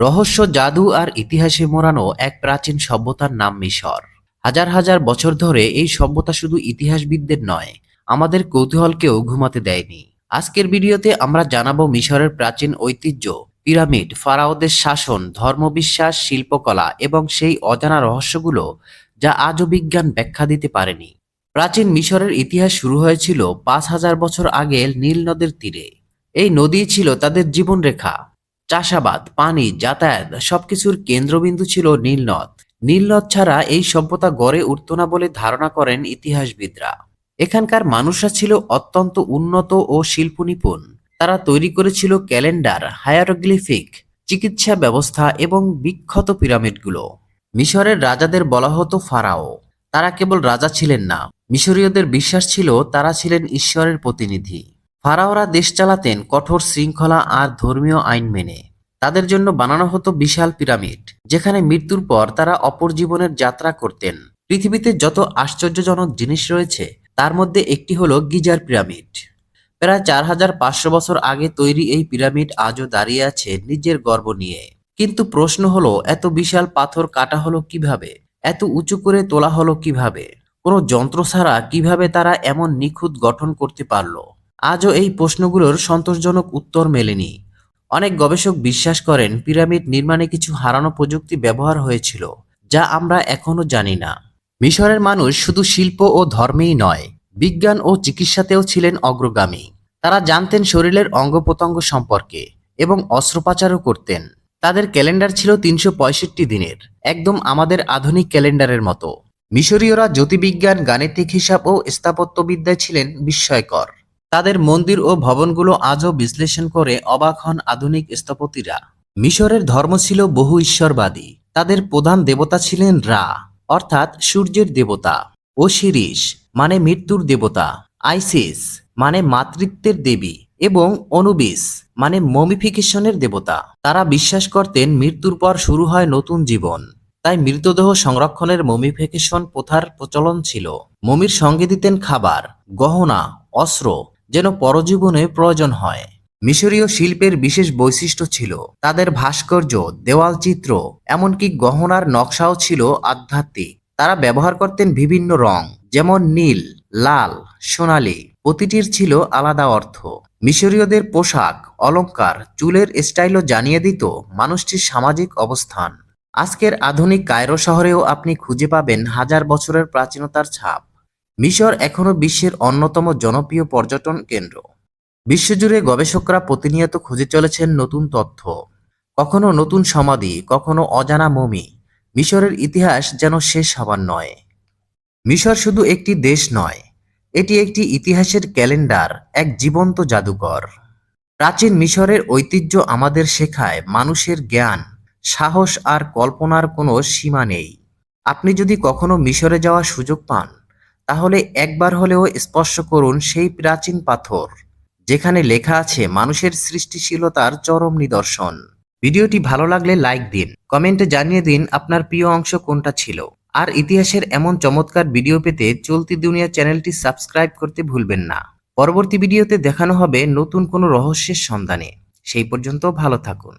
রহস্য, জাদু আর ইতিহাসে মোড়ানো এক প্রাচীন সভ্যতার নাম মিশর। হাজার হাজার বছর ধরে এই সভ্যতা শুধু ইতিহাসবিদদের নয়, আমাদের কৌতূহলকেও ঘুমাতে দেয়নি। আজকের ভিডিওতে আমরা জানাব মিশরের প্রাচীন ঐতিহ্য, পিরামিড, ফারাওদের শাসন, ধর্মবিশ্বাস, শিল্পকলা এবং সেই অজানা রহস্যগুলো যা আজও বিজ্ঞান ব্যাখ্যা দিতে পারেনি। প্রাচীন মিশরের ইতিহাস শুরু হয়েছিল পাঁচ হাজার বছর আগে নীল নদের তীরে। এই নদী ছিল তাদের জীবনরেখা। চাষাবাদ, পানি, যাতায়াত সবকিছুর কেন্দ্রবিন্দু ছিল নীলনদ। নীলনদ ছাড়া এই সভ্যতা গড়ে উঠত না বলে ধারণা করেন ইতিহাসবিদরা। এখানকার মানুষরা ছিল অত্যন্ত উন্নত ও শিল্প নিপুণ তারা তৈরি করেছিল ক্যালেন্ডার, হায়ারোগ্লিফিক, চিকিৎসা ব্যবস্থা এবং বিখ্যাত পিরামিডগুলো। মিশরের রাজাদের বলা হতো ফারাও। তারা কেবল রাজা ছিলেন না, মিশরীয়দের বিশ্বাস ছিল তারা ছিলেন ঈশ্বরের প্রতিনিধি। ফারাওরা দেশ চালাতেন কঠোর শৃঙ্খলা আর ধর্মীয় আইন মেনে। তাদের জন্য বানানো হতো বিশাল পিরামিড, যেখানে মৃত্যুর পর তারা অপর জীবনের যাত্রা করতেন। পৃথিবীতে যত আশ্চর্যজনক জিনিস রয়েছে, তার মধ্যে একটি হলো গিজার পিরামিড। প্রায় চার হাজার পাঁচশো বছর আগে তৈরি এই পিরামিড আজও দাঁড়িয়ে আছে নিজের গর্ব নিয়ে। কিন্তু প্রশ্ন হলো, এত বিশাল পাথর কাটা হলো কীভাবে? এত উঁচু করে তোলা হলো কীভাবে? কোনো যন্ত্র ছাড়া কীভাবে তারা এমন নিখুঁত গঠন করতে পারল? আজও এই প্রশ্নগুলোর সন্তোষজনক উত্তর মেলেনি। অনেক গবেষক বিশ্বাস করেন পিরামিড নির্মাণে কিছু হারানো প্রযুক্তি ব্যবহার হয়েছিল, যা আমরা এখনও জানি না। মিশরের মানুষ শুধু শিল্প ও ধর্মেই নয়, বিজ্ঞান ও চিকিৎসাতেও ছিলেন অগ্রগামী। তারা জানতেন শরীরের অঙ্গ প্রত্যঙ্গ সম্পর্কে এবং অস্ত্রোপাচারও করতেন। তাদের ক্যালেন্ডার ছিল তিনশো পঁয়ষট্টি দিনের, একদম আমাদের আধুনিক ক্যালেন্ডারের মতো। মিশরীয়রা জ্যোতির্বিজ্ঞান, গাণিতিক হিসাব ও স্থাপত্যবিদ্যায় ছিলেন বিস্ময়কর। তাদের মন্দির ও ভবনগুলো আজও বিশ্লেষণ করে অবাক হন আধুনিক স্থপতিরা। মিশরের ধর্ম ছিল বহু ঈশ্বরবাদী। তাদের প্রধান দেবতা ছিলেন রা, অর্থাৎ সূর্যের দেবতা ও ওশিরিস মানে মৃত্যুর দেবতা, আইসিস মানে মাতৃত্বের দেবী, এবং অনুবিস মানে মমিফিকেশনের দেবতা। তারা বিশ্বাস করতেন মৃত্যুর পর শুরু হয় নতুন জীবন। তাই মৃতদেহ সংরক্ষণের মমিফিকেশন প্রথার প্রচলন ছিল। মমির সঙ্গে দিতেন খাবার, গহনা, অস্ত্র যেন পরজীবনে প্রয়োজন হয়। মিশরীয় শিল্পের বিশেষ বৈশিষ্ট্য ছিল তাদের ভাস্কর্য, দেওয়াল চিত্র, এমনকি গহনার নকশাও ছিল আধ্যাত্মিক। তারা ব্যবহার করতেন বিভিন্ন রং, যেমন নীল, লাল, সোনালী, প্রতিটির ছিল আলাদা অর্থ। মিশরীয়দের পোশাক, অলংকার, চুলের স্টাইলও জানিয়ে দিত মানুষটির সামাজিক অবস্থান। আজকের আধুনিক কায়রো শহরেও আপনি খুঁজে পাবেন হাজার বছরের প্রাচীনতার ছাপ। মিশর এখনও বিশ্বের অন্যতম জনপ্রিয় পর্যটন কেন্দ্র। বিশ্বজুড়ে গবেষকরা প্রতিনিয়ত খুঁজে চলেছেন নতুন তথ্য। কখনো নতুন সমাধি, কখনো অজানা মমি। মিশরের ইতিহাস যেন শেষ হবার নয়। মিশর শুধু একটি দেশ নয়, এটি একটি ইতিহাসের ক্যালেন্ডার, এক জীবন্ত জাদুকর প্রাচীন মিশরের ঐতিহ্য আমাদের শেখায় মানুষের জ্ঞান, সাহস আর কল্পনার কোনো সীমা নেই। আপনি যদি কখনো মিশরে যাওয়ার সুযোগ পান তাহলে একবার হলেও স্পর্শ করুন সেই প্রাচীন পাথর, যেখানে লেখা আছে মানুষের সৃষ্টিশীলতার চরম নিদর্শন। ভিডিওটি ভালো লাগলে লাইক দিন, কমেন্টে জানিয়ে দিন আপনার প্রিয় অংশ কোনটা ছিল। আর ইতিহাসের এমন চমৎকার ভিডিও পেতে চলতি দুনিয়া চ্যানেলটি সাবস্ক্রাইব করতে ভুলবেন না। পরবর্তী ভিডিওতে দেখানো হবে নতুন কোনো রহস্যের সন্ধানে। সেই পর্যন্ত ভালো থাকুন।